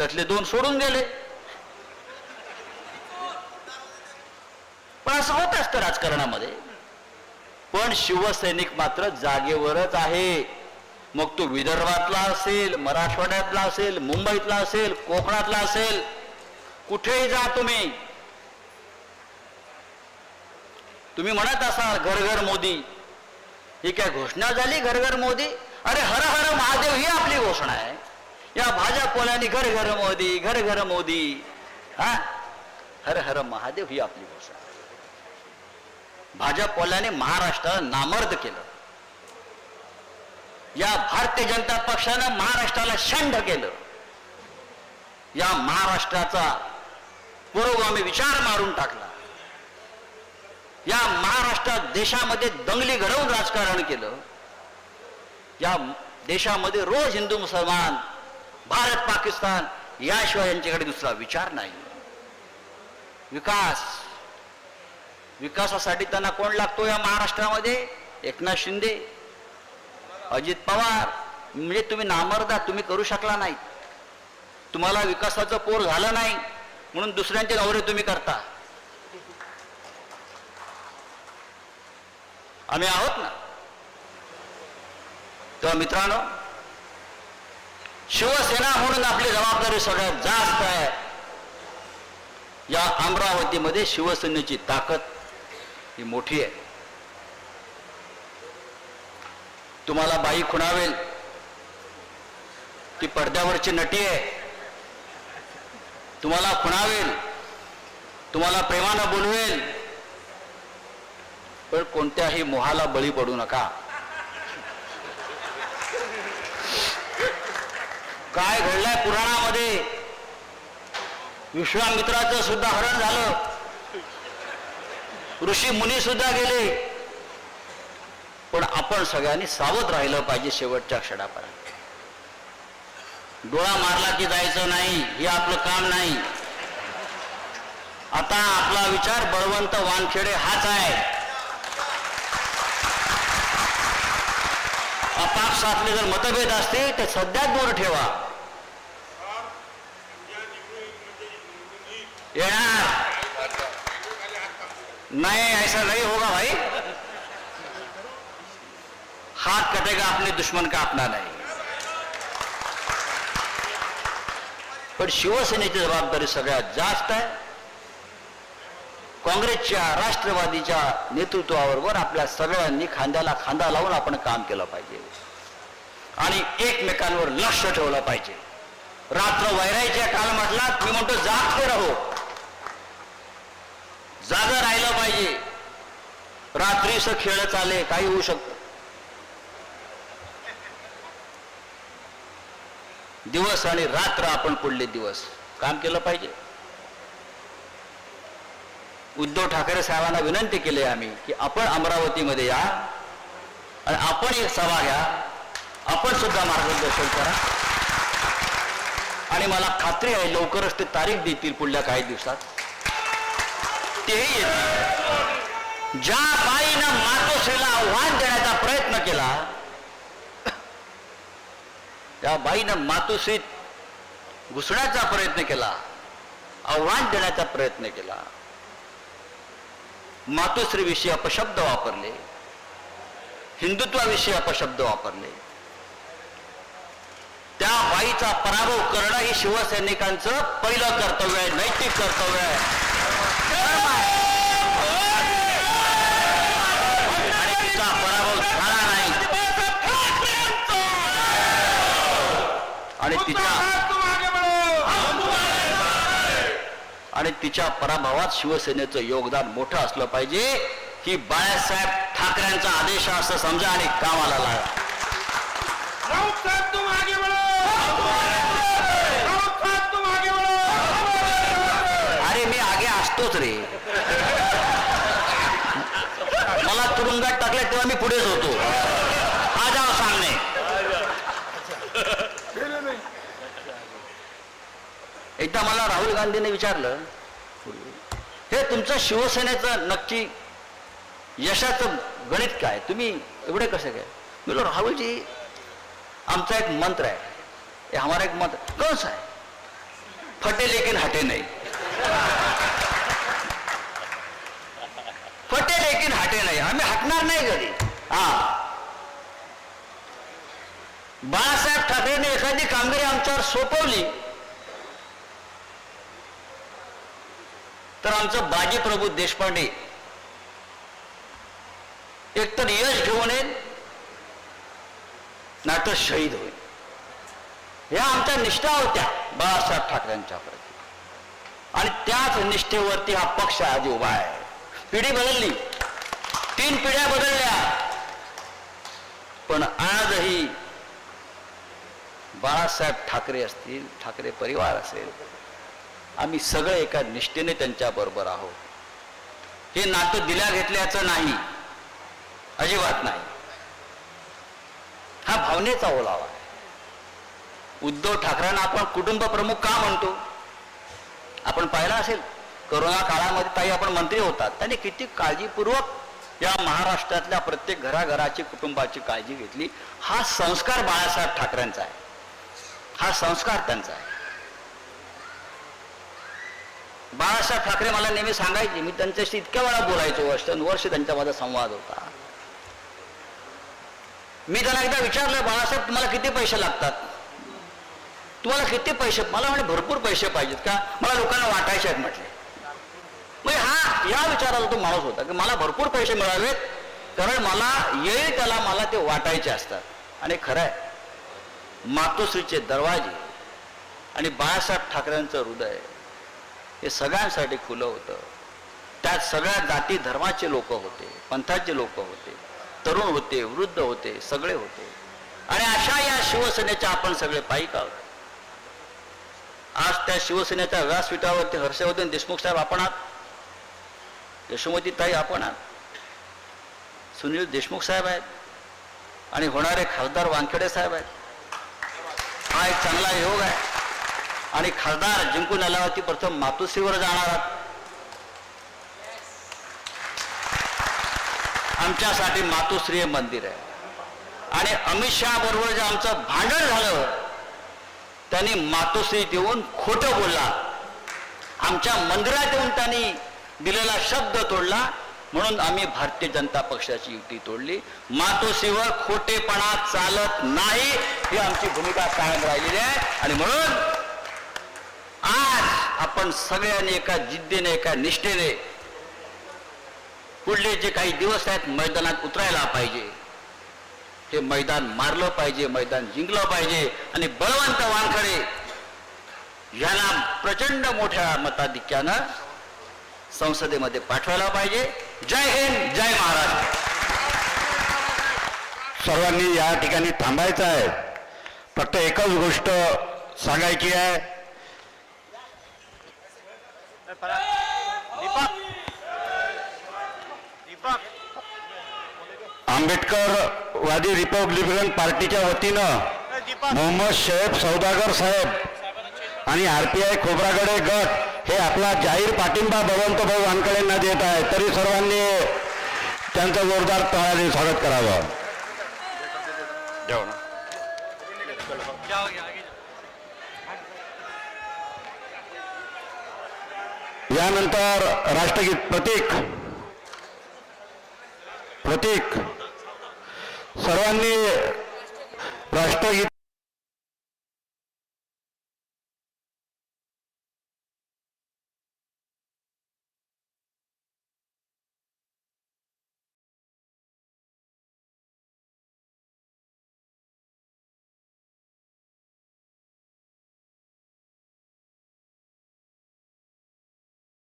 त्यातले दोन सोडून गेले. पण असं होत असतं राजकारणामध्ये. पण शिवसैनिक मात्र जागेवरच आहे. मग तो विदर्भातला असेल मराठवाड्यातला असेल मुंबईतला असेल कोकणातला असेल कुठेही जा तुम्ही. तुम्ही म्हणत असाल घर घर मोदी. ही काय घोषणा झाली घर घर मोदी? अरे हर हर महादेव ही आपली घोषणा आहे. या भाजपवाल्यांनी घर घर मोदी घर घर मोदी? हा? हर हर महादेव ही आपली घोषणा आहे. महाराष्ट्र महाराष्ट्राला नामर्द केलं. या भारतीय जनता पक्षानं महाराष्ट्राला शंड केलं. या महाराष्ट्राचा पुरोगामी विचार मारून टाकला. या महाराष्ट्रात देशामध्ये दंगली घडवून राजकारण केलं. या देशामध्ये रोज हिंदू मुसलमान भारत पाकिस्तान याशिवाय यांच्याकडे दुसरा विचार नाही. विकास. विकासासाठी त्यांना कोण लागतो या महाराष्ट्रामध्ये? एकनाथ शिंदे अजित पवार. म्हणजे तुम्ही नामर्दा तुम्ही करू शकला नाही. तुम्हाला विकासाचं पोर झालं नाही म्हणून दुसऱ्यांचे नवरे तुम्ही करता. आम्ही आहोत ना? तर मित्रांनो शिवसेना म्हणून आपली जबाबदारी सगळ्यात जास्त आहे. या अमरावतीमध्ये शिवसेनेची ताकद ही मोठी आहे. तुम्हाला बाई खुणावेल. ती पडद्यावरची नटी आहे. तुम्हाला खुणावेल. तुम्हाला प्रेमानं बोलवेल. पण कोणत्याही मोहाला बळी पडू नका. काय घडलंय पुराणामध्ये? विश्वामित्राचं सुद्धा हरण झालं. ऋषी मुनी सुद्धा गेले. पण आपण सगळ्यांनी सावध राहिलं पाहिजे शेवटच्या क्षणापर्यंत. डोळा मारला की जायचं नाही हे आपलं काम नाही. आता आपला विचार बळवंत वानखेडे हाच आहे. आपापसातले जर मतभेद असतील तर सध्या दूर ठेवा. येणार. नाही ऐसा नाही होगा भाई. हाथ कटेगा अपने दुश्मन का अपना नाही. पण शिवसेनेची जबाबदारी सगळ्यात जास्त आहे. काँग्रेसच्या राष्ट्रवादीच्या नेतृत्वाबरोबर आपल्या सगळ्यांनी खांद्याला खांदा लावून आपण काम केलं पाहिजे. आणि एकमेकांवर लक्ष ठेवलं पाहिजे. रात्र वैरायच्या काल म्हटला मी म्हणतो जागते राहो. जाग राहिलं पाहिजे. रात्रीच खेळ चाले काही होऊ शकतं. दिवस आणि रात्र आपण पुढले दिवस काम केलं पाहिजे. उद्धव ठाकरे साहेबांना विनंती केली आम्ही की आपण अमरावतीमध्ये या आणि आपण एक सभा घ्या. आपण सुद्धा मार्गदर्शन करा. आणि मला खात्री आहे लवकरच ते तारीख देतील पुढल्या काही दिवसात. तेही येतील. ज्या बाईनं मातोश्रीला आव्हान देण्याचा प्रयत्न केला त्या बाईनं मातोश्रीत घुसण्याचा प्रयत्न केला आव्हान देण्याचा प्रयत्न केला. मातोश्रीविषयी अपशब्द वापरले. हिंदुत्वाविषयी अपशब्द वापरले. त्या बाईचा पराभव करणं हे शिवसैनिकांचं पहिलं कर्तव्य आहे नैतिक कर्तव्य आहे. आणि तिचा पराभव झाला नाही. आणि तिच्या आणि तिच्या पराभवात शिवसेनेचं योगदान मोठं असलं पाहिजे. ही बाळासाहेब ठाकरेंचा आदेश असं समजा आणि कामाला लागा. तुम आगे बढ़ो तुम आगे बढ़ो अरे मी आगे असतोच रे. मला तुरुंगात टाकले तेव्हा मी पुढेच होतो. आ जाओ सामने एकदा मला राहुल गांधीने विचारलं हे तुमचं शिवसेनेचं नक्की यशाचं गणित काय? तुम्ही एवढे कसे काय? मी राहुलजी आमचा एक मंत्र आहे. हे हमारा एक मंत्र कौन सा है? फटे लेकिन हटे नाही. फटे लेकिन हटे नाही. आम्ही हटणार नाही कधी हा. बाळासाहेब ठाकरेने एखादी कामगिरी आमच्यावर सोपवली तर आमचं बाजीप्रभू देशपांडे एकतर यश घेऊन येईल नाहीतर शहीद होईल. ह्या आमच्या निष्ठा होत्या बाळासाहेब ठाकरेंच्या प्रती. आणि त्याच निष्ठेवरती हा पक्ष आज उभा आहे. पिढी बदलली. तीन पिढ्या बदलल्या. पण आजही बाळासाहेब ठाकरे असतील ठाकरे परिवार असेल आम्ही सगळे एका निष्ठेने त्यांच्या बरोबर आहोत. हे नातं दिल्या घेतल्याचं नाही. अजिबात नाही. हा भावनेचा ओलावा आहे. उद्धव ठाकरेंना आपण कुटुंब प्रमुख का म्हणतो? आपण पाहिलं असेल करोना काळामध्ये ताई आपण मंत्री होतात. त्यांनी किती काळजीपूर्वक या महाराष्ट्रातल्या प्रत्येक घराघराची कुटुंबाची काळजी घेतली. हा संस्कार बाळासाहेब ठाकरेंचा आहे. हा संस्कार त्यांचा आहे. बाळासाहेब ठाकरे मला नेहमी सांगायचे मी त्यांच्याशी इतक्या वेळा बोलायचो वर्ष वर्ष त्यांच्यामध्ये संवाद होता. मी त्यांना एकदा विचारलं बाळासाहेब तुम्हाला किती पैसे लागतात? तुम्हाला किती पैसे? मला म्हणे भरपूर पैसे पाहिजेत का? मला लोकांना वाटायचे आहेत म्हटले. म्हणजे हा या विचाराला तो माणूस होता की मला भरपूर पैसे मिळावेत कारण मला येईल त्याला मला ते वाटायचे असतात. आणि खरं आहे मातोश्रीचे दरवाजे आणि बाळासाहेब ठाकरेंचं हृदय हे सगळ्यांसाठी खुलं होतं. त्यात सगळ्या जाती धर्माचे लोक होते पंथाचे लोक होते. तरुण होते वृद्ध होते सगळे होते. आणि अशा या शिवसेनेच्या आपण सगळे पायिक आहोत आज त्या शिवसेनेच्या व्यासपीठावरती हर्षवर्धन देशमुख साहेब आपण आहात? यशोमती ताई आपण आहात? सुनील देशमुख साहेब आहेत? आणि होणारे खासदार वानखेडे साहेब आहेत? हा एक चांगला योग आहे. आणि खासदार जिंकून आल्यावरती प्रथम मातोश्रीवर जाणार आहात. आमच्यासाठी मातोश्री हे मंदिर आहे. आणि अमित शहा बरोबर जे आमचं भांडण झालं त्यांनी मातोश्री देऊन खोटं बोलला. आमच्या मंदिरात येऊन त्यांनी दिलेला शब्द तोडला. म्हणून आम्ही भारतीय जनता पक्षाची युती तोडली. मातोश्रीवर खोटेपणा चालत नाही ही आमची भूमिका कायम राहिलेली आहे. आणि म्हणून आज आपण सगळ्यांनी एका जिद्दीने एका निष्ठेने पुढले जे काही दिवस आहेत मैदानात उतरायला पाहिजे. हे मैदान मारलं पाहिजे मैदान जिंकलं पाहिजे. आणि बळवंत वानखडे यांना प्रचंड मोठ्या मताधिक्यानं संसदेमध्ये पाठवायला पाहिजे. जय हिंद जय महाराष्ट्र. सर्वांनी या ठिकाणी थांबायचं आहे. फक्त एकच गोष्ट सांगायची आहे. आंबेडकरवादी रिपब्लिकन पार्टीच्या वतीनं मोहम्मद शेख सौदागर साहेब आणि आर पी आय खोब्रागडे गट हे आपला जाहीर पाठिंबा भगवंत भाऊ वानकडेंना देत आहे तरी सर्वांनी त्यांचं जोरदार तळाने स्वागत करावं. यानंतर राष्ट्रगीत प्रतीक. प्रतीक. सर्वांनी राष्ट्रगीत